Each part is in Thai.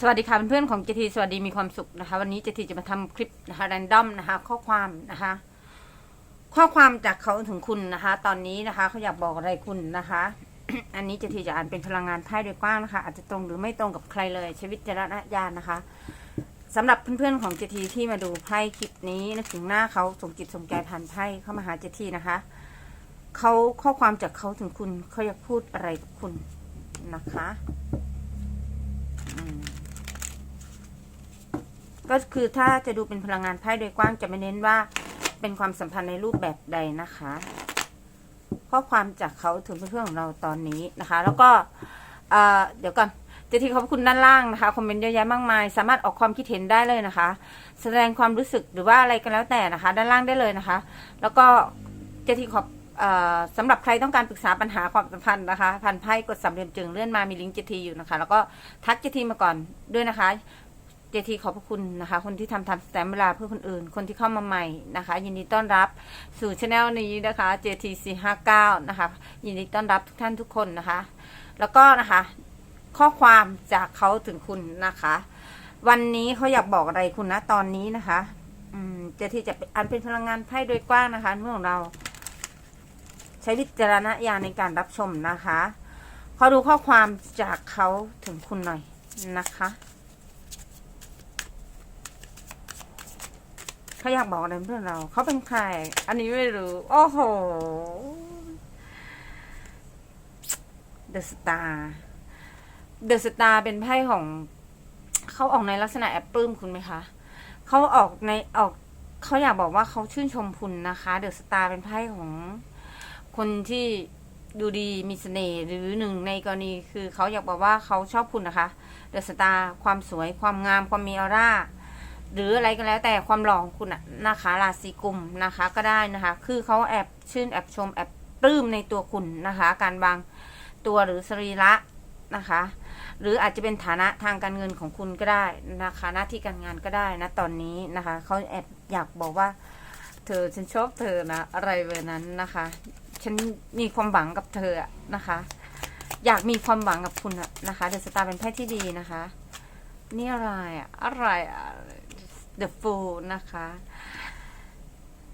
สวัสดีค่ะเพื่อนๆของเจทีสวัสดีมีความสุขนะคะ วันนี้เจทีจะมาทำคลิปนะคะแรนดอมนะคะ ข้อความนะคะ ข้อความจากเขาถึงคุณนะคะ ตอนนี้นะคะเขาอยากบอกอะไรคุณนะคะ อันนี้เจทีจะอ่านเป็นพลังงานไพ่โดยกว้างนะคะ อาจจะตรงหรือไม่ตรงกับใครเลยช้วิตจรณญาณนะคะสำหรับเพื่อนๆของเจทีที่มาดูไพ่คลิปนี้นึกถึงหน้าเขาส่งจิตส่งใจผ่านไพ่เข้ามาหาเจทีนะคะเขาข้อความจากเขาถึงคุณเขาอยากพูดอะไรกับคุณนะคะอืม ก็คือถ้าจะดูเป็นพลังงานไพ่โดยกว้างจะไม่เน้นว่าเป็นความสัมพันธ์ในรูปแบบใดนะคะข้อความจากเขาถึงเพื่อนๆของเราตอนนี้นะคะ แล้วก็เเดี๋ยวก่อนเจะที่ขอบคุณด้านล่างนะคะคอมเมนต์เยอะแยะมากมาย สามารถออกความคิดเห็นได้เลยนะคะ แสดงความรู้สึกหรือว่าอะไรก็แล้วแต่นะคะ ด้านล่างได้เลยนะคะ แล้วก็เจะที่ขอบสำหรับใครต้องการปรึกษาปัญหาความสัมพันธ์นะคะพันไพ่กดสามเหลี่ยมจึงเลื่อนมามีลิงก์เจทีอยู่นะคะ แล้วก็ทักเจทีมาก่อนด้วยนะคะ เจทีขอบพระคุณนะคะ คนที่ทำทำสแตมเวลาเพื่อคนอื่น คนที่เข้ามาใหม่นะคะ ยินดีต้อนรับสู่ช anel นี้นะคะ JTC 59 นะคะ ยินดีต้อนรับทุกท่านทุกคนนะคะ แล้วก็นะคะ ข้อความจากเขาถึงคุณนะคะ วันนี้เขาอยากบอกอะไรคุณนะตอนนี้นะคะเจทีจะอันเป็นพลังงานไพ่โดยกว้างนะคะเมื่อของเรา ใช้วิจารณญาณในการรับชมนะคะขอดูข้อความจากเขาถึงคุณหน่อยนะคะ เขาอยากบอกอะไรเพื่อนเรา เขาเป็นใคร อันนี้ไม่รู้ โอ้โห The Star The Star เป็นไพ่ของ เขาออกในลักษณะแอบปลื้มคุณไหมคะ เขาออกในออก เขาอยากบอกว่าเขาชื่นชมคุณนะคะ The Star เป็นไพ่ของคนที่ดูดีมีเสน่ห์หรือหนึ่งในกรณีคือเขาอยากบอกว่าเขาชอบคุณนะคะ The Star ความสวยความงามความมีออร่า หรืออะไรก็แล้วแต่ความหล่อของคุณนะคะราศีกุมนะคะก็ได้นะคะ คือเขาแอบชื่นแอบชมแอบปลื้มในตัวคุณนะคะ การวางตัวหรือสรีระนะคะ หรืออาจจะเป็นฐานะทางการเงินของคุณก็ได้นะคะ หน้าที่การงานก็ได้นะตอนนี้นะคะเขาแอบอยากบอกว่า เธอฉันชอบเธอนะอะไรแบบนั้นนะคะ ฉันมีความหวังกับเธอนะคะ อยากมีความหวังกับคุณนะคะเดอะสตาร์เป็นไพ่ที่ดีนะคะ นี่อะไรอะอะไรอะ The Fool นะคะ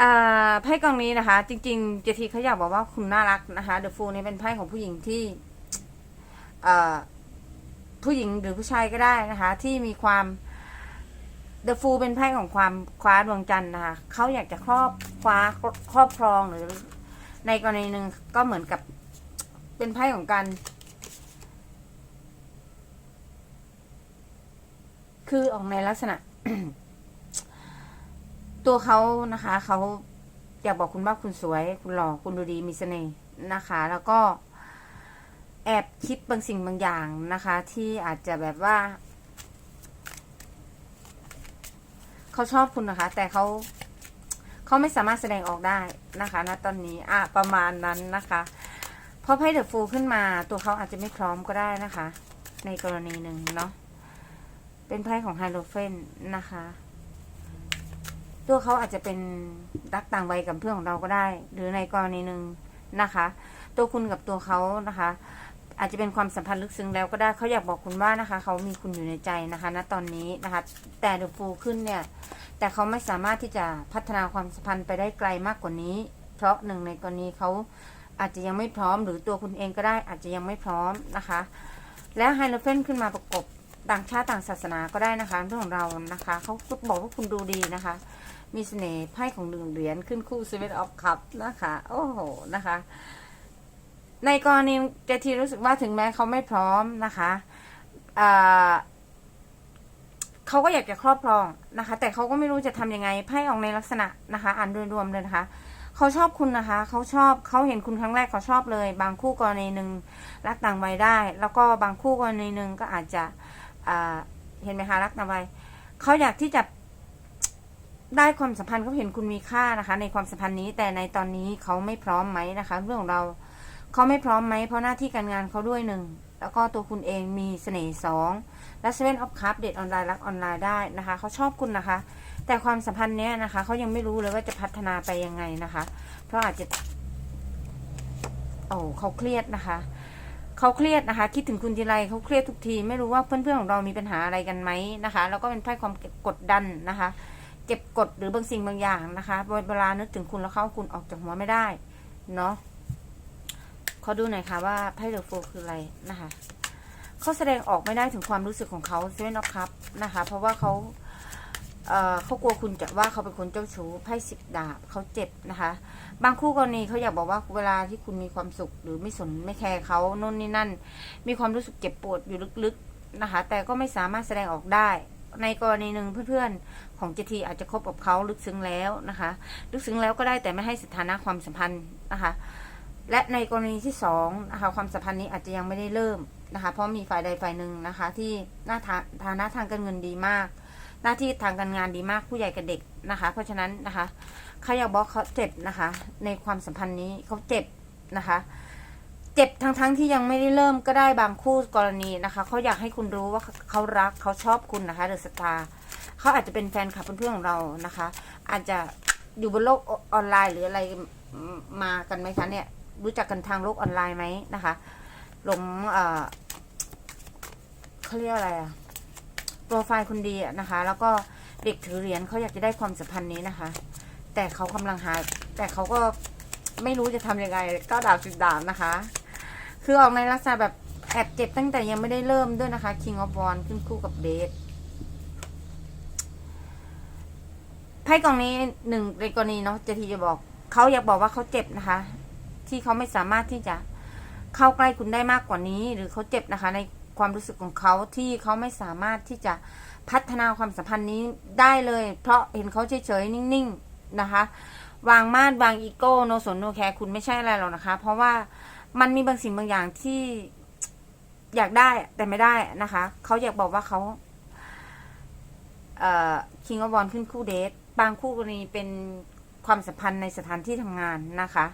อ่าไพ่กองนี้นะคะ จริงๆเจทีเขาอยากบอกว่าคุณน่ารักนะคะ The Fool นี่เป็นไพ่ของผู้หญิงที่อ่าผู้หญิงหรือผู้ชายก็ได้นะคะ ที่มีความ The Fool เป็นไพ่ของความคว้าดวงจันทร์นะคะเขาอยากจะครอบคว้าครอบครองหรือในกรณีหนึ่งก็เหมือนกับเป็นไพ่ของการคือออกในลักษณะ ตัวเขานะคะเขาอยากบอกคุณว่าคุณสวย คุณหล่อคุณดูดีมีเสน่ห์นะคะ แล้วก็แอบคิดบางสิ่งบางอย่างนะคะ ที่อาจจะแบบว่าเขาชอบคุณนะคะ แต่เขาเขาไม่สามารถแสดงออกได้นะคะณตอนนี้อะประมาณนั้นนะคะพอไพ่เดอะฟูขึ้นมา ตัวเขาอาจจะไม่พร้อมก็ได้นะคะ ในกรณีหนึ่งเนาะเป็นไพ่ของไฮโลเฟนนะคะ ตัวเขาอาจจะเป็นรักต่างวัยกับเพื่อนของเราก็ได้ หรือในกรณีหนึ่งนะคะ ตัวคุณกับตัวเขานะคะ อาจจะเป็นความสัมพันธ์ลึกซึ้งแล้วก็ได้เขาอยากบอกคุณว่านะคะเขามีคุณอยู่ในใจนะคะณตอนนี้นะคะ แต่เดอะฟูขึ้นเนี่ย แต่เขาไม่สามารถที่จะพัฒนาความสัมพันธ์ไปได้ไกลมากกว่านี้ เพราะหนึ่งในกรณีเขาอาจจะยังไม่พร้อม หรือตัวคุณเองก็ได้อาจจะยังไม่พร้อมนะคะ และไฮโลเฟนขึ้นมาประกบ ต่างชาติต่างศาสนาก็ได้นะคะเรื่องของเรานะคะเขาบอกว่าคุณดูดีนะคะ มีเสน่ห์ไพ่ของหนึ่งเหรียญขึ้นคู่ Seven of Cups นะคะ โอ้โหนะคะ ในกรณีเจทีรู้สึกว่าถึงแม้เขาไม่พร้อมนะคะเขาก็อยากจะครอบครองนะคะ แต่เขาก็ไม่รู้จะทำยังไงไพ่ออกในลักษณะนะคะ อ่านโดยรวมเลยนะคะเขาชอบคุณนะคะเขาชอบเขาเห็นคุณครั้งแรกเขาชอบเลย บางคู่กรณีหนึ่งรักต่างวัยได้ แล้วก็บางคู่กรณีหนึ่งก็อาจจะ เห็นไหมคะรักต่างวัยเขาอยากที่จะได้ความสัมพันธ์เขาเห็นคุณมีค่านะคะ ในความสัมพันธ์นี้ แต่ในตอนนี้เขาไม่พร้อมไหมนะคะ เรื่องของเราเขาไม่พร้อมไหมเพราะหน้าที่การงานเขาด้วยหนึ่งแล้วก็ตัวคุณเองมีเสน่ห์สองและเซเว่นออฟคัพเดทออนไลน์รักออนไลน์ได้นะคะเขาชอบคุณนะคะ แต่ความสัมพันธ์เนี้ยนะคะเขายังไม่รู้เลยว่าจะพัฒนาไปยังไงนะคะ เพราะอาจจะโอ้เขาเครียดนะคะ เขาเครียดนะคะ คิดถึงคุณทีไรเขาเครียดทุกที ไม่รู้ว่าเพื่อนๆของเรามีปัญหาอะไรกันไหมนะคะ แล้วก็เป็นไพ่ความกดดันนะคะ เก็บกดหรือบางสิ่งบางอย่างนะคะเวลานึกถึงคุณแล้วเขาเอาคุณออกจากหัวไม่ได้เนาะขอดูหน่อยค่ะว่าไพ่เดอะโฟคืออะไรนะคะเขาแสดงออกไม่ได้ถึงความรู้สึกของเขาเซเว่นออฟคัพนะคะ เพราะว่าเขา เเขากลัวคุณจะว่าเขาเป็นคนเจ้าชู้ไพ่สิบดาบเขาเจ็บนะคะ บางคู่กรณีเขาอยากบอกว่าเวลาที่คุณมีความสุข หรือไม่สนไม่แคร์เขาโน่นนี่นั่น มีความรู้สึกเจ็บปวดอยู่ลึกๆนะคะ แต่ก็ไม่สามารถแสดงออกได้ ในกรณีหนึ่งเพื่อนๆ ของเจทีอาจจะคบกับเขาลึกซึ้งแล้วนะคะ ลึกซึ้งแล้วก็ได้แต่ไม่ให้สถานะความสัมพันธ์นะคะ และในกรณีที่สองนะคะความสัมพันธ์นี้อาจจะยังไม่ได้เริ่มนะคะ เพราะมีฝ่ายใดฝ่ายหนึ่งนะคะ ที่หน้าฐาฐานะทางการเงินดีมาก หน้าที่ทางการงานดีมากผู้ใหญ่กับเด็กนะคะ เพราะฉะนั้นนะคะเขาอยากบอกเขาเจ็บนะคะ ในความสัมพันธ์นี้เขาเจ็บนะคะ เจ็บทั้งทั้งๆที่ยังไม่ได้เริ่มก็ได้บางคู่กรณีนะคะเขาอยากให้คุณรู้ว่าเขารักเขาชอบคุณนะคะเดอะสตาร์เขาอาจจะเป็นแฟนคลับเพื่อนๆของเรานะคะ อาจจะอยู่บนโลกออนไลน์หรืออะไรมากันไหมคะเนี่ยรู้จักกันทางโลกออนไลน์ไหมนะคะหลงเอ่อเขาเรียกอะไรอะ โปรไฟล์คุณดีอะนะคะ แล้วก็เด็กถือเหรียญเขาอยากจะได้ความสัมพันธ์นี้นะคะ แต่เขากำลังหา แต่เขาก็ไม่รู้จะทำยังไงก็ดาบสิบดาบนะคะ คือออกในลักษณะแบบแอบเจ็บตั้งแต่ยังไม่ได้เริ่มด้วยนะคะ King of w a n d ขึ้นคู่กับเดทไพ่กองนี้หนึ่งในกรณีเนาะเจทีจะบอกเขาอยากบอกว่าเขาเจ็บนะคะ ที่เขาไม่สามารถที่จะเข้าใกล้คุณได้มากกว่านี้ หรือเขาเจ็บนะคะ ใน ความรู้สึกของเขาที่เขาไม่สามารถที่จะพัฒนาความสัมพันธ์นี้ได้เลย เพราะเห็นเขาเฉยๆนิ่งๆนะคะ วางมาดวางอีโก้โนสนโนแคร์คุณไม่ใช่อะไรหรอกนะคะ เพราะว่ามันมีบางสิ่งบางอย่างที่อยากได้แต่ไม่ได้นะคะ เขาอยากบอกว่าเขาเอ่อคิงอวอนขึ้นคู่เดทบางคู่กรณีเป็นความสัมพันธ์ในสถานที่ทำงานนะคะ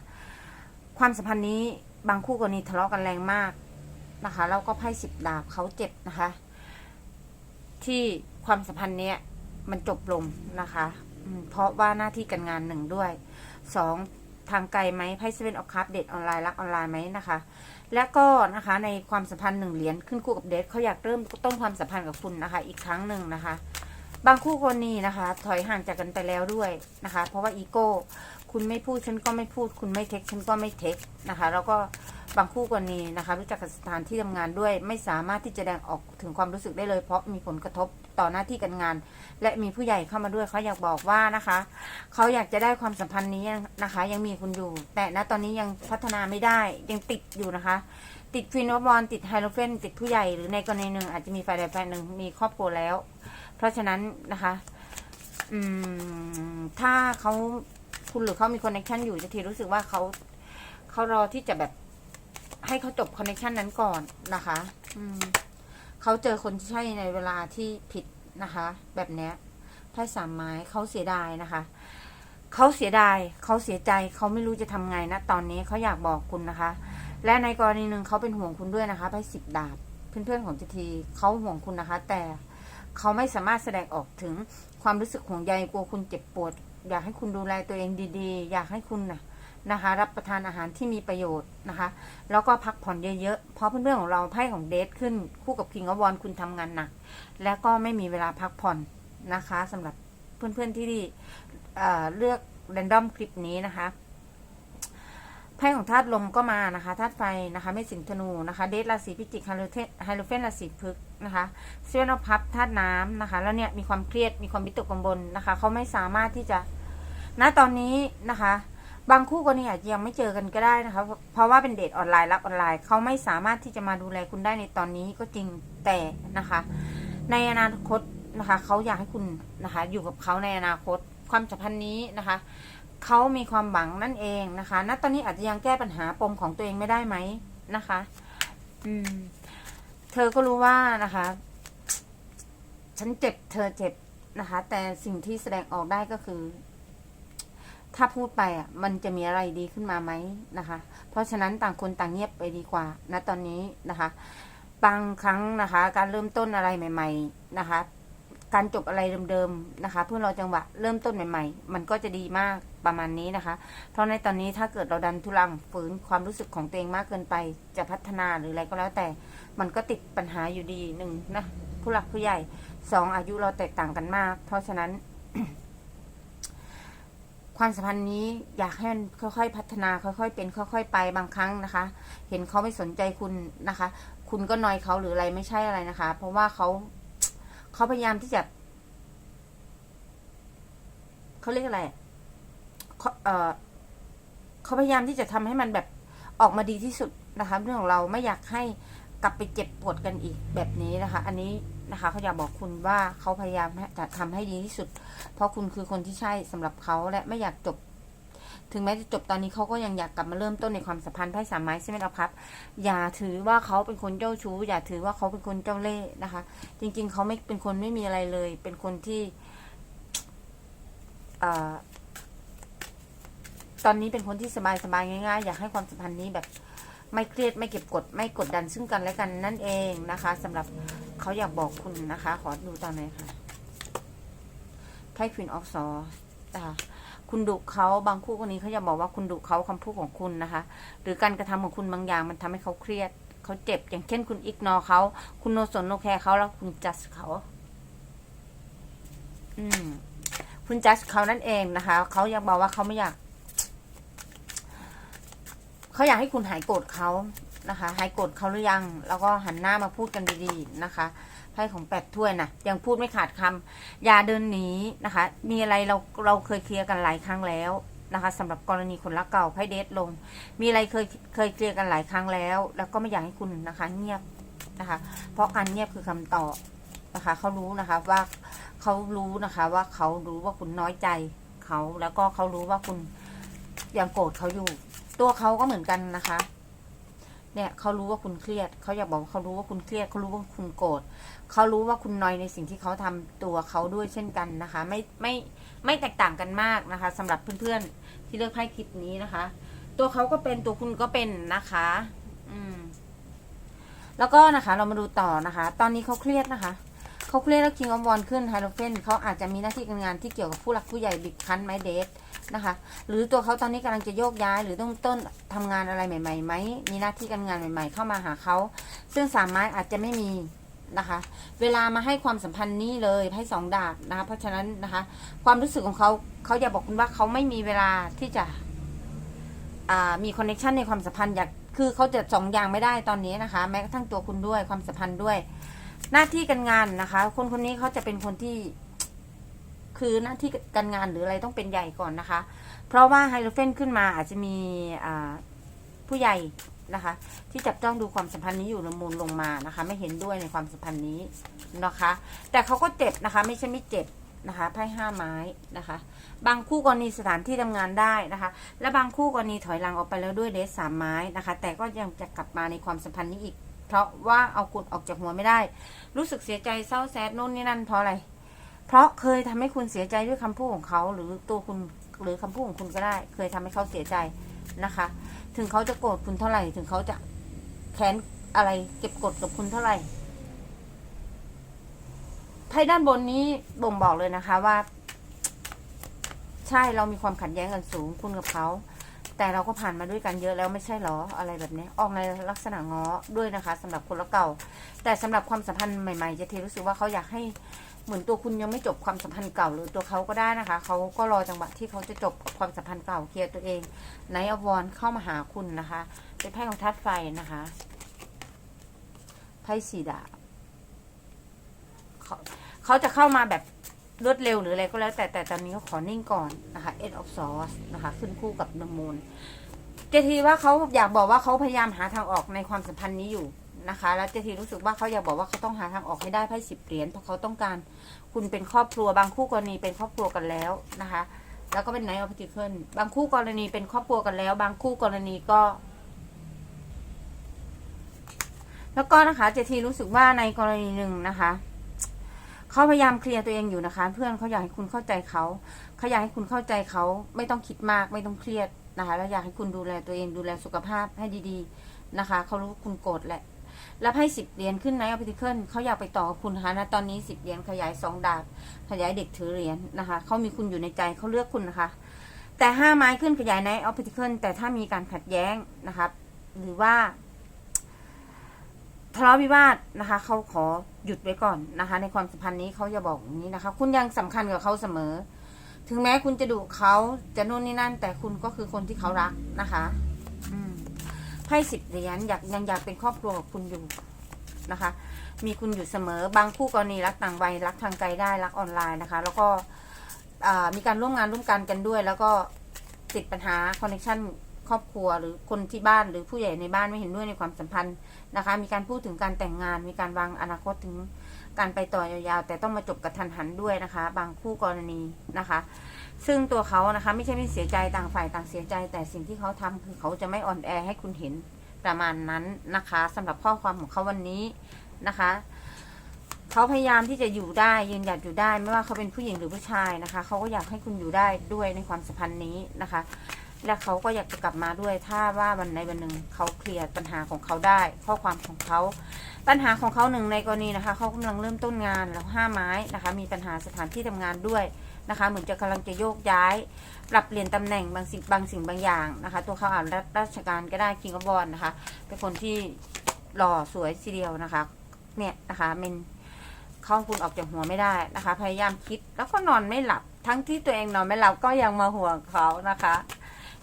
ความสัมพันธ์นี้บางคู่กรณีทะเลาะกันแรงมาก นะคะแล้วก็ไพ่สิบดาบเขาเจ็บนะคะ ที่ความสัมพันธ์เนี้ยมันจบลงนะคะเพราะว่าหน้าที่การงานหนึ่งด้วยสองทางไกลไหมไพ่เซเว่นออคัพเดทออนไลน์รักออนไลน์ไหมนะคะ และก็นะคะในความสัมพันธ์หนึ่งเหรียญขึ้นคู่กับเดทเขาอยากเริ่มต้นความสัมพันธ์กับคุณนะคะ อีกครั้งหนึ่งนะคะ บางคู่คนนี้นะคะ ถอยห่างจากกันไปแล้วด้วยนะคะ เพราะว่าอีโก้คุณไม่พูดฉันก็ไม่พูด คุณไม่เทคฉันก็ไม่เทคนะคะ แล้วก็ บางคู่กรณีนะคะรู้จักกับสถานที่ทำงานด้วย ไม่สามารถที่จะแสดงออกถึงความรู้สึกได้เลย เพราะมีผลกระทบต่อหน้าที่การงาน และมีผู้ใหญ่เข้ามาด้วยเขาอยากบอกว่านะคะเขาอยากจะได้ความสัมพันธ์นี้นะคะ ยังมีคุณอยู่ แต่ณตอนนี้ยังพัฒนาไม่ได้ยังติดอยู่นะคะ ติดฟินอบอลติดไฮโลเฟนติดผู้ใหญ่หรือในกรณีหนึ่งอาจจะมีฝ่ายใดฝ่ายหนึ่งมีครอบครัวแล้ว เพราะฉะนั้นนะคะอืมถ้าเขาคุณหรือเขามีคอนเนคชันอยู่จะทีรู้สึกว่าเขาเขารอที่จะแบบ ให้เขาจบคอนเนคชันนั้นก่อนนะคะอืมเขาเจอคนที่ใช่ในเวลาที่ผิดนะคะ แบบเนี้ยไพ่สามไม้เขาเสียดายนะคะเขาเสียดายเขาเสียใจเขาไม่รู้จะทำไงนะตอนนี้เขาอยากบอกคุณนะคะ และในกรณีหนึ่งเขาเป็นห่วงคุณด้วยนะคะไพ่สิบดาบเพื่อนๆของเจทีเขาห่วงคุณนะคะ แต่เขาไม่สามารถแสดงออกถึงความรู้สึกห่วงใยกลัวคุณเจ็บปวด อยากให้คุณดูแลตัวเองดีๆ อยากให้คุณน่ะ นะคะรับประทานอาหารที่มีประโยชน์นะคะ แล้วก็พักผ่อนเยอะๆ เพราะเพื่อนๆของเราไพ่ของเดทขึ้นคู่กับคิงอวอนคุณทำงานหนัก และก็ไม่มีเวลาพักผ่อนนะคะสำหรับเพื่อนๆที่เเลือกแรนดอมคลิปนี้นะคะไพ่ของธาตุลมก็มานะคะธาตุไฟนะคะไม่สิงธนูนะคะเดทราศีพิจิกไฮโลเทไฮโลเฟนราศีพฤกษ์นะคะเซเวนอพับธาตุน้ำนะคะ แล้วเนี่ยมีความเครียดมีความวิตกกังวลนะคะเขาไม่สามารถที่จะณตอนนี้นะคะ บางคู่กรณีอาจจะยังไม่เจอกันก็ได้นะคะ เพราะว่าเป็นเดทออนไลน์รักออนไลน์เขาไม่สามารถที่จะมาดูแลคุณได้ในตอนนี้ก็จริงแต่นะคะ ในอนาคตนะคะเขาอยากให้คุณนะคะ อยู่กับเขาในอนาคต ความสัมพันธ์นี้นะคะเขามีความหวังนั่นเองนะคะ ณ ตอนนี้อาจจะยังแก้ปัญหาปมของตัวเองไม่ได้ไหมนะคะ อืม เธอก็รู้ว่านะคะ ฉันเจ็บ เธอเจ็บนะคะ แต่สิ่งที่แสดงออกได้ก็คือ ถ้าพูดไปอะ มันจะมีอะไรดีขึ้นมาไหมนะคะ เพราะฉะนั้นต่างคนต่างเงียบไปดีกว่าณตอนนี้นะคะ บางครั้งนะคะ การเริ่มต้นอะไรใหม่ ๆ นะคะ การจบอะไรเดิมๆนะคะ เพื่อเราจังหวะเริ่มต้นใหม่ ๆ มันก็จะดีมากประมาณนี้นะคะ เพราะในตอนนี้ถ้าเกิดเราดันทุลังฝืนความรู้สึกของตัวเองมากเกินไป จะพัฒนาหรืออะไรก็แล้วแต่ มันก็ติดปัญหาอยู่ดีหนึ่งนะผู้หลักผู้ใหญ่สองอายุเราแตกต่างกันมาก เพราะฉะนั้น ความสัมพันธ์นี้อยากให้มันค่อยๆ พัฒนาค่อยๆ เป็นค่อย ๆ ไปบางครั้งนะคะ เห็นเขาไม่สนใจคุณนะคะ คุณก็นอยเขาหรืออะไรไม่ใช่อะไรนะคะ เพราะว่าเขาเขาพยายามที่จะเขาเรียกอะไรเขาเออเขาพยายามที่จะทำให้มันแบบออกมาดีที่สุดนะคะ เรื่องของเราไม่อยากให้กลับไปเจ็บปวดกันอีกแบบนี้นะคะ อันนี้ นะคะเขาอยากบอกคุณว่าเขาพยายามจะทำให้ดีที่สุด เพราะคุณคือคนที่ใช่สำหรับเขาและไม่อยากจบ ถึงแม้จะจบตอนนี้เขาก็ยังอยากกลับมาเริ่มต้นในความสัมพันธ์ไพ่สามไม้ใช่ไหมล่ะครับ อย่าถือว่าเขาเป็นคนเจ้าชู้ อย่าถือว่าเขาเป็นคนเจ้าเล่ห์นะคะ จริง ๆเขาไม่เป็นคนไม่มีอะไรเลย เป็นคนที่ตอนนี้เป็นคนที่สบายๆง่ายๆ อยากให้ความสัมพันธ์นี้แบบไม่เครียดไม่เก็บกด ไม่กดดันซึ่งกันและกันนั่นเองนะคะสำหรับ เขาอยากบอกคุณนะคะ ขอดูตอนไหนอยค่ะไพ่ควีนออฟซอนะคะคุณดุเขาบางคู่คนนี้เขาอยากบอกว่าคุณดุเขาคำพูดของคุณนะคะ หรือการกระทำของคุณบางอย่างมันทำให้เขาเครียดเขาเจ็บ อย่างเช่น คุณอิกนอเขาคุณโนสนโนแคร์เขาแล้วคุณจัสเขา อืม คุณจัสเขานั่นเองนะคะเขาอยากบอกว่าเขาไม่อยากเขาอยากให้คุณหายโกรธเขา นะคะหายโกรธเขาหรือยัง แล้วก็หันหน้ามาพูดกันดีๆนะคะไพ่ของแปดถ้วยนะยังพูดไม่ขาดคำอย่าเดินหนีนะคะ มีอะไรเราเราเคยเคลียร์กันหลายครั้งแล้วนะคะสำหรับกรณีคนรักเก่าไพ่เดทลง มีอะไรเคยเคยเคลียร์กันหลายครั้งแล้ว แล้วก็ไม่อยากให้คุณนะคะ เงียบนะคะ เพราะการเงียบคือคำตอบนะคะเขารู้นะคะว่าเขารู้นะคะว่าเขารู้ว่าคุณน้อยใจเขาแล้วก็เขารู้ว่าคุณยังโกรธเขาอยู่ ตัวเขาก็เหมือนกันนะคะ เนี่ยเขารู้ว่าคุณเครียดเขาอยากบอกว่าเขารู้ว่าคุณเครียดเขารู้ว่าคุณโกรธเขารู้ว่าคุณนอยในสิ่งที่เขาทำตัวเขาด้วยเช่นกันนะคะ ไม่ไม่ไม่แตกต่างกันมากนะคะสำหรับเพื่อนๆที่เลือกไพ่คลิปนี้นะคะ ตัวเขาก็เป็นตัวคุณก็เป็นนะคะ อืม แล้วก็นะคะ เรามาดูต่อนะคะ ตอนนี้เขาเครียดนะคะเขาเครียดแล้วคิงออฟวอนขึ้นไฮโรเฟนเขาอาจจะมีหน้าที่การงานที่เกี่ยวกับผู้หลักผู้ใหญ่บิดคั้นไม้เดท นะคะ หรือตัวเขาตอนนี้กำลังจะโยกย้าย หรือต้องต้นทำงานอะไรใหม่ๆไหมมีหน้าที่การงานใหม่ ๆ เข้ามาหาเขา ซึ่งสามไม้อาจจะไม่มีนะคะ เวลามาให้ความสัมพันธ์นี้เลยให้สองดาบนะคะ เพราะฉะนั้นนะคะ ความรู้สึกของเขาเขาอยากบอกคุณว่าเขาไม่มีเวลาที่จะมีคอนเนคชันในความสัมพันธ์อยากคือเขาจะสองอย่างไม่ได้ตอนนี้นะคะ แม้กระทั่งตัวคุณด้วยความสัมพันธ์ด้วย หน้าที่การงานนะคะ คนคนนี้เขาจะเป็นคนที่ คือหน้าที่การงานหรืออะไรต้องเป็นใหญ่ก่อนนะคะ เพราะว่าไฮโดรเฟนขึ้นมาอาจจะมีผู้ใหญ่นะคะ ที่จับจ้องดูความสัมพันธ์นี้อยู่ละมุนลงมานะคะ ไม่เห็นด้วยในความสัมพันธ์นี้นะคะ แต่เขาก็เจ็บนะคะ ไม่ใช่ไม่เจ็บนะคะไพ่ห้าไม้นะคะ บางคู่กรณีสถานที่ทำงานได้นะคะ และบางคู่กรณีถอยหลังออกไปแล้วด้วยเดสสามไม้นะคะ แต่ก็ยังจะกลับมาในความสัมพันธ์นี้อีก เพราะว่าเอากุดออกจากหัวไม่ได้ รู้สึกเสียใจเศร้าแซดโน่นนี่นั่นเพราะอะไร เพราะเคยทำให้คุณเสียใจด้วยคำพูดของเขา หรือตัวคุณหรือคำพูดของคุณก็ได้ เคยทำให้เขาเสียใจนะคะ ถึงเขาจะโกรธคุณเท่าไหร่ ถึงเขาจะแค้นอะไรเก็บกดกับคุณเท่าไหร่ไพ่ด้านบนนี้บ่งบอกเลยนะคะว่า ใช่เรามีความขัดแย้งกันสูงคุณกับเขาแต่เราก็ผ่านมาด้วยกันเยอะแล้วไม่ใช่หรออะไรแบบนี้ ออกในลักษณะง้อด้วยนะคะสำหรับคนละเก่า แต่สำหรับความสัมพันธ์ใหม่ๆ จะทีรู้สึกว่าเขาอยากให้ เหมือนตัวคุณยังไม่จบความสัมพันธ์เก่าหรือตัวเขาก็ได้นะคะ เขาก็รอจังหวะที่เขาจะจบความสัมพันธ์เก่าเคลียร์ตัวเองไนอวอนเข้ามาหาคุณนะคะ เป็นไพ่ของทัดไฟนะคะไพ่สีดาบเขาเขาจะเข้ามาแบบรวดเร็วหรืออะไรก็แล้ว แต่แต่ตอนนี้เขาขอนิ่งก่อนนะคะเอ็ดออฟซอสนะคะ ขึ้นคู่กับนมูลเจทีว่าเขาอยากบอกว่าเขาพยายามหาทางออกในความสัมพันธ์นี้อยู่ นะคะ แล้วเจทีรู้สึกว่าเขาอยากบอกว่าเขาต้องหาทางออกให้ได้ไพ่สิบเหรียญเพราะเขาต้องการคุณเป็นครอบครัวบางคู่กรณีเป็นครอบครัวกันแล้วนะคะ แล้วก็เป็นไนท์ออฟติเคิลบางคู่กรณีเป็นครอบครัวกันแล้ว บางคู่กรณีก็ แล้วก็นะคะเจทีรู้สึกว่าในกรณีหนึ่งนะคะเขาพยายามเคลียร์ตัวเองอยู่นะคะ เพื่อนเขาอยากให้คุณเข้าใจเขาเขาอยากให้คุณเข้าใจเขาไม่ต้องคิดมากไม่ต้องเครียดนะคะ แล้วอยากให้คุณดูแลตัวเองดูแลสุขภาพให้ดี ๆนะคะเขารู้ว่าคุณโกรธแหละ แล้วให้สิบเหรียญขึ้นไนออฟติเคิลเขาอยากไปต่อกับคุณนะคะตอนนี้สิบเหรียญขยายสองดาบขยายเด็กถือเหรียญนะคะเขามีคุณอยู่ในใจเขาเลือกคุณนะคะ แต่ห้าไม้ขึ้นขยายไนออฟติเคิลแต่ถ้ามีการขัดแย้งนะคะหรือว่าทะเลาะวิวาทนะคะเขาขอหยุดไว้ก่อนนะคะ ในความสัมพันธ์นี้เขาจะบอกอย่างนี้นะคะ คุณยังสำคัญกับเขาเสมอ ถึงแม้คุณจะดุเขาจะนู่นนี่นั่น แต่คุณก็คือคนที่เขารักนะคะ ไพ่สิบเหรียญอยากยังอยากเป็นครอบครัวกับคุณอยู่นะคะ มีคุณอยู่เสมอบางคู่กรณีรักต่างวัยรักทางไกลได้รักออนไลน์นะคะ แล้วก็มีการร่วมงานร่วมกันกันด้วย แล้วก็ติดปัญหาคอนเนคชั่นครอบครัวหรือคนที่บ้านหรือผู้ใหญ่ในบ้านไม่เห็นด้วยในความสัมพันธ์นะคะ มีการพูดถึงการแต่งงาน มีการวางอนาคตถึง การไปต่อยาวๆ แต่ต้องมาจบกระทันหันด้วยนะคะ บางคู่กรณีนะคะ ซึ่งตัวเขานะคะไม่ใช่ไม่เสียใจต่างฝ่ายต่างเสียใจ แต่สิ่งที่เขาทำคือเขาจะไม่อ่อนแอให้คุณเห็นประมาณนั้นนะคะสำหรับข้อความของเขาวันนี้นะคะเขาพยายามที่จะอยู่ได้ยืนหยัดอยู่ได้ ไม่ว่าเขาเป็นผู้หญิงหรือผู้ชายนะคะเขาก็อยากให้คุณอยู่ได้ด้วยในความสัมพันธ์นี้นะคะ และเขาก็อยากจะกลับมาด้วย ถ้าว่าวันใดวันหนึ่งเขาเคลียร์ปัญหาของเขาได้ ข้อความของเขาปัญหาของเขาหนึ่งในกรณีนะคะเขากำลังเริ่มต้นงานแล้วห้าไม้นะคะ มีปัญหาสถานที่ทำงานด้วยนะคะ เหมือนจะกำลังจะโยกย้าย ปรับเปลี่ยนตำแหน่งบางสิ่งบางสิ่งบางอย่างนะคะ ตัวเขาอาจรับราชการก็ได้คิงกบอลนะคะ เป็นคนที่หล่อสวยทีเดียวนะคะ เนี่ยนะคะเป็นเข้าคุณออกจากหัวไม่ได้นะคะ พยายามคิดแล้วก็นอนไม่หลับ ทั้งที่ตัวเองนอนไม่หลับก็ยังมาห่วงเขานะคะ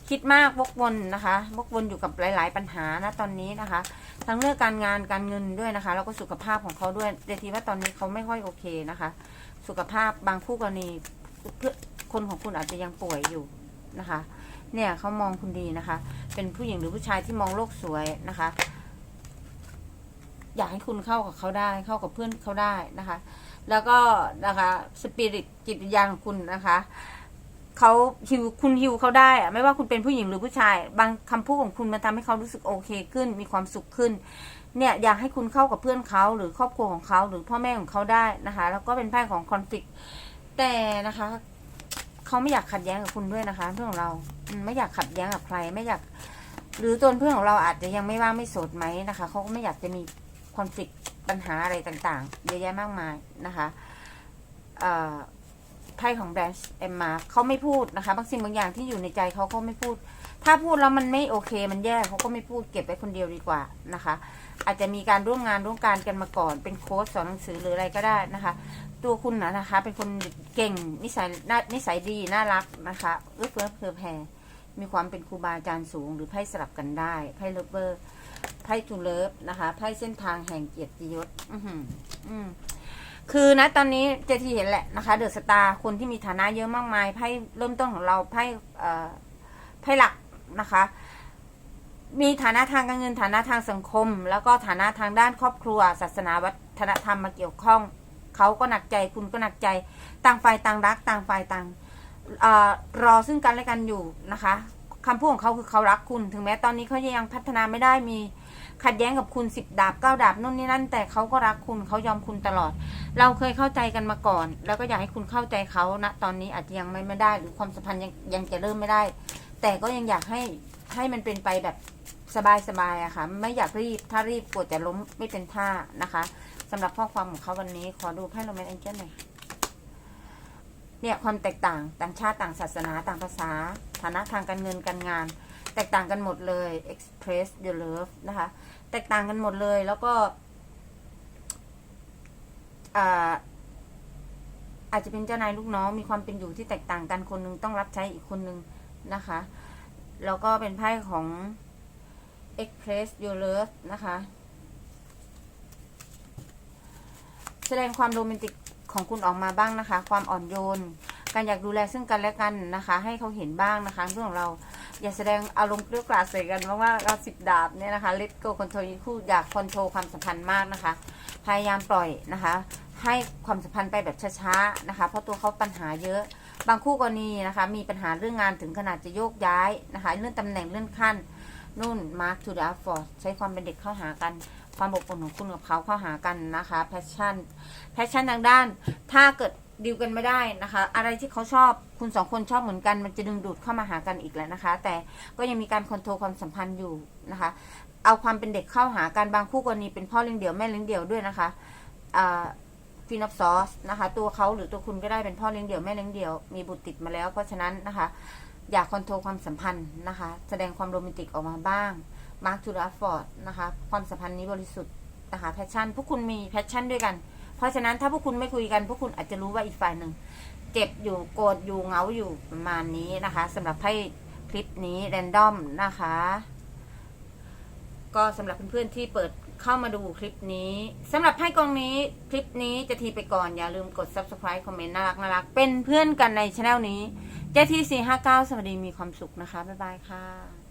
คิดมากวกวนนะคะวกวนอยู่กับหลาย ๆ ปัญหานะตอนนี้นะคะ ทั้งเรื่องการงานการเงินด้วยนะคะ แล้วก็สุขภาพของเขาด้วยเดทีว่าตอนนี้เขาไม่ค่อยโอเคนะคะ สุขภาพบางคู่กรณีเพื่อคนของคุณอาจจะยังป่วยอยู่นะคะ เนี่ยเขามองคุณดีนะคะ เป็นผู้หญิงหรือผู้ชายที่มองโลกสวยนะคะ อยากให้คุณเข้ากับเขาได้เข้ากับเพื่อนเขาได้นะคะ แล้วก็นะคะสปิริตจิตวิญญาณของคุณนะคะ เขาฮิวคุณฮิวเขาได้อะไม่ว่าคุณเป็นผู้หญิงหรือผู้ชาย บางคำพูดของคุณมันทำให้เขารู้สึกโอเคขึ้น มีความสุขขึ้น เนี่ยอยากให้คุณเข้ากับเพื่อนเขาหรือครอบครัวของเขาหรือพ่อแม่ของเขาได้นะคะ แล้วก็เป็นไพ่ของคอนฟ lict แต่นะคะเขาไม่อยากขัดแย้งกับคุณด้วยนะคะ เพื่อนของเราไม่อยากขัดแย้งกับใครไม่อยาก หรือตัวเพื่อนของเราอาจจะยังไม่ว่างไม่โสดไหมนะคะเขาก็ไม่อยากจะมีคอน flict ปัญหาอะไรต่างๆเยอะแยะมากมายนะคะ เอ่อ ไพ่ของแบรนด์เอ็มมาเขาไม่พูดนะคะ บางสิ่งบางอย่างที่อยู่ในใจเขาเขาไม่พูด ถ้าพูดแล้วมันไม่โอเค มันแย่เขาก็ไม่พูดเก็บไว้คนเดียวดีกว่านะคะ อาจจะมีการร่วมงานร่วมการกันมาก่อน เป็นโค้ชสอนหนังสือหรืออะไรก็ได้นะคะ ตัวคุณนะนะคะ เป็นคนเก่งนิสัยน่านิสัยดีน่ารักนะคะเอื้อเฟื้อเผื่อแผ่มีความเป็นครูบาอาจารย์สูง หรือไพ่สลับกันได้ไพ่เลเวอร์ไพ่ทูเลิฟนะคะไพ่เส้นทางแห่งเกียรติยศอือหืออืม คือนะตอนนี้เจทีเห็นแหละนะคะเดอะสตาร์คนที่มีฐานะเยอะมากมายไพ่เริ่มต้นของเราไพ่เอ่อไพ่หลักนะคะ มีฐานะทางการเงินฐานะทางสังคม แล้วก็ฐานะทางด้านครอบครัว ศาสนาวัฒนธรรมมาเกี่ยวข้องเขาก็หนักใจคุณก็หนักใจต่างฝ่ายต่างรัก ต่างฝ่ายต่างอรอซึ่งกันและกันอยู่นะคะ คำพูดของเขาคือเขารักคุณ ถึงแม้ตอนนี้เขายังพัฒนาไม่ได้มีขัดแย้งกับคุณสิบดาบเก้าดาบนู่นนี่นั่น แต่เขาก็รักคุณเขายอมคุณตลอด เราเคยเข้าใจกันมาก่อน แล้วก็อยากให้คุณเข้าใจเขานะตอนนี้อาจจะยังไม่ไม่ได้ หรือความสัมพันธ์ยังยังจะเริ่มไม่ได้ แต่ก็ยังอยากให้ให้มันเป็นไปแบบสบายๆอะค่ะ ไม่อยากรีบถ้ารีบกลัวจะล้มไม่เป็นท่านะคะสำหรับข้อความของเขาวันนี้ขอดูไพ่โรแมนต์แองเจิลหน่อยเนี่ยความแตกต่างต่างชาติต่างศาสนาต่างภาษา ฐานะทางการเงินการงาน แตกต่างกันหมดเลย express your love นะคะ แตกต่างกันหมดเลยแล้วก็อาอาจจะเป็นเจ้านายลูกน้องมีความเป็นอยู่ที่แตกต่างกันคนหนึงต้องรับใช้อีกคนหนึงนะคะ แล้วก็เป็นไพ่ของ express your love นะคะแสดงความโรแมนติกของคุณออกมาบ้างนะคะ ความอ่อนโยน การอยากดูแลซึ่งกันและกันนะคะ ให้เขาเห็นบ้างนะคะเรื่องของเราอย่าแสดงอารมณ์เกลี้ยวกล่อมใส่กันเพราะว่าเราสิบดาบเนี่ยนะคะเลตโกคอนโทรลคู่อยากคอนโทรลความสัมพันธ์มากนะคะ พยายามปล่อยนะคะ ให้ความสัมพันธ์ไปแบบช้าๆนะคะ เพราะตัวเขาปัญหาเยอะบางคู่กรณีนะคะ มีปัญหาเรื่องงานถึงขนาดจะโยกย้ายนะคะเลื่อนตำแหน่งเลื่อนขั้นนู่นมาร์คทูดาฟอร์ใช้ความเป็นเด็กเข้าหากัน ความอบอุ่นของคุณกับเขาเข้าหากันนะคะแพชชั่นแพชชั่นทางด้าน ถ้าเกิด ดิวกันไม่ได้นะคะ อะไรที่เขาชอบคุณสองคนชอบเหมือนกัน มันจะดึงดูดเข้ามาหากันอีกแล้วนะคะ แต่ก็ยังมีการคอนโทรลความสัมพันธ์อยู่นะคะ เอาความเป็นเด็กเข้าหาการบางคู่กรณีเป็นพ่อเลี้ยงเดี่ยวแม่เลี้ยงเดี่ยวด้วยนะคะฟีนอฟซอสนะคะ ตัวเขาหรือตัวคุณก็ได้เป็นพ่อเลี้ยงเดี่ยวแม่เลี้ยงเดี่ยวมีบุตรติดมาแล้วเพราะฉะนั้นนะคะ อยากคอนโทรลความสัมพันธ์นะคะ แสดงความโรแมนติกออกมาบ้างมาร์คทูรัฟฟอร์ดนะคะ ความสัมพันธ์นี้บริสุทธิ์นะคะแพชชั่นพวกคุณมีแพชชั่นด้วยกัน เพราะฉะนั้นถ้าพวกคุณไม่คุยกัน พวกคุณอาจจะรู้ว่าอีกฝ่ายหนึ่งเจ็บอยู่โกรธอยู่เหงาอยู่ประมาณนี้นะคะสำหรับให้คลิปนี้แรนดอมนะคะ ก็สำหรับเพื่อนๆที่เปิดเข้ามาดูคลิปนี้สำหรับไพ่กองนี้คลิปนี้จะทีไปก่อน อย่าลืมกด subscribe คอมเมนต์น่ารักน่ารักเป็นเพื่อนกันในช anel นี้เจ้ที่459 สวัสดีมีความสุขนะคะ บ๊ายบายค่ะ